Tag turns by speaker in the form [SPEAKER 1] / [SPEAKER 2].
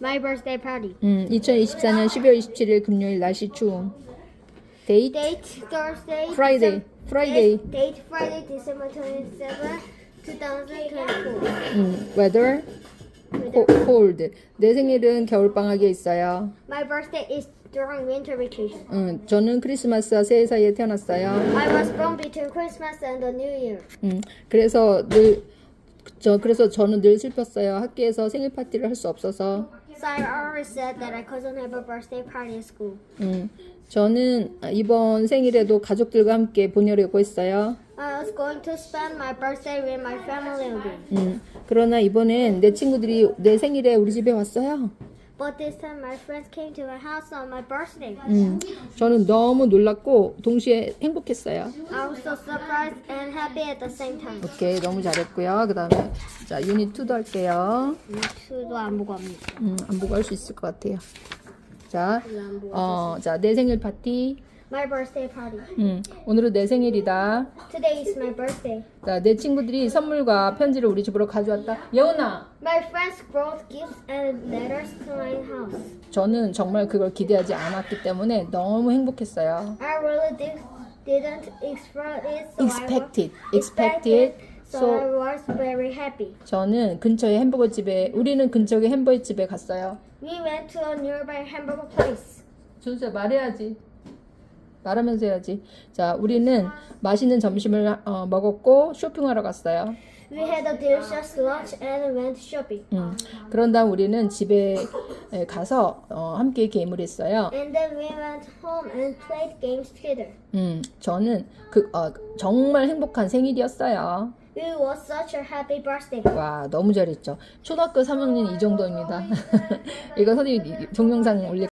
[SPEAKER 1] My birthday party.
[SPEAKER 2] 음, 2024년 12월 27일 금요일 날씨 추움. 데이트
[SPEAKER 1] Date Thursday.
[SPEAKER 2] Friday.
[SPEAKER 1] Decem-
[SPEAKER 2] Friday.
[SPEAKER 1] Date, date Friday, December 27, 2024.
[SPEAKER 2] 음, weather co- cold. 내 생일은 겨울 방학에 있어요.
[SPEAKER 1] My birthday is during winter vacation.
[SPEAKER 2] 음, 저는 크리스마스와 새해 사이에 태어났어요.
[SPEAKER 1] I was born between Christmas and the New Year.
[SPEAKER 2] 음, 그래서 늘 저 그래서 저는 늘 슬펐어요. 학교에서 생일 파티를 할 수 없어서.
[SPEAKER 1] So I always said that I couldn't have a birthday party at school.
[SPEAKER 2] 음, 저는 이번 생일에도 가족들과 함께 보내려고 했어요.
[SPEAKER 1] I was going to spend my birthday with my family again.
[SPEAKER 2] 음, 그러나 이번엔 내 친구들이 내 생일에 우리 집에 왔어요.
[SPEAKER 1] But this time my friends came to my house on my birthday.
[SPEAKER 2] 음, 저는 너무 놀랐고 동시에 행복했어요.
[SPEAKER 1] I was so surprised and happy at the same time.
[SPEAKER 2] 오케이, 너무 잘했고요. 그 다음에 자 유닛 2도 할게요.
[SPEAKER 1] 수도 안 보고 합니다.
[SPEAKER 2] 음, 안 보고 할 수 있을 것 같아요. 자, 어, 자, 내 생일 파티.
[SPEAKER 1] My birthday party.
[SPEAKER 2] 음, 오늘은 내 생일이다.
[SPEAKER 1] Today is my birthday.
[SPEAKER 2] 자, 내 친구들이 선물과 편지를 우리 집으로 가져왔다. 예원아,
[SPEAKER 1] My friends brought gifts and letters to my house.
[SPEAKER 2] 저는 정말 그걸 기대하지 않았기 때문에 너무 행복했어요.
[SPEAKER 1] I really did, didn't expect it, so
[SPEAKER 2] Expected,
[SPEAKER 1] I was,
[SPEAKER 2] expected.
[SPEAKER 1] so,
[SPEAKER 2] So-
[SPEAKER 1] I was very happy.
[SPEAKER 2] 저는 근처에 햄버거 집에, 우리는 근처에 햄버거 집에 갔어요.
[SPEAKER 1] We went to a nearby hamburger place.
[SPEAKER 2] 준수야 말해야지. 말하면서 해야지. 자, 우리는 맛있는 점심을 어, 먹었고 쇼핑하러 갔어요.
[SPEAKER 1] We had a delicious lunch and went shopping.
[SPEAKER 2] 음, 그런 다음 우리는 집에 에, 가서 어, 함께 게임을 했어요.
[SPEAKER 1] And then we went home and played games together.
[SPEAKER 2] 음, 저는 그 어, 정말 행복한 생일이었어요.
[SPEAKER 1] It was such a happy birthday.
[SPEAKER 2] 와, 너무 잘했죠. 초등학교 3학년 이 정도입니다. 이거 선생님 동영상 올릴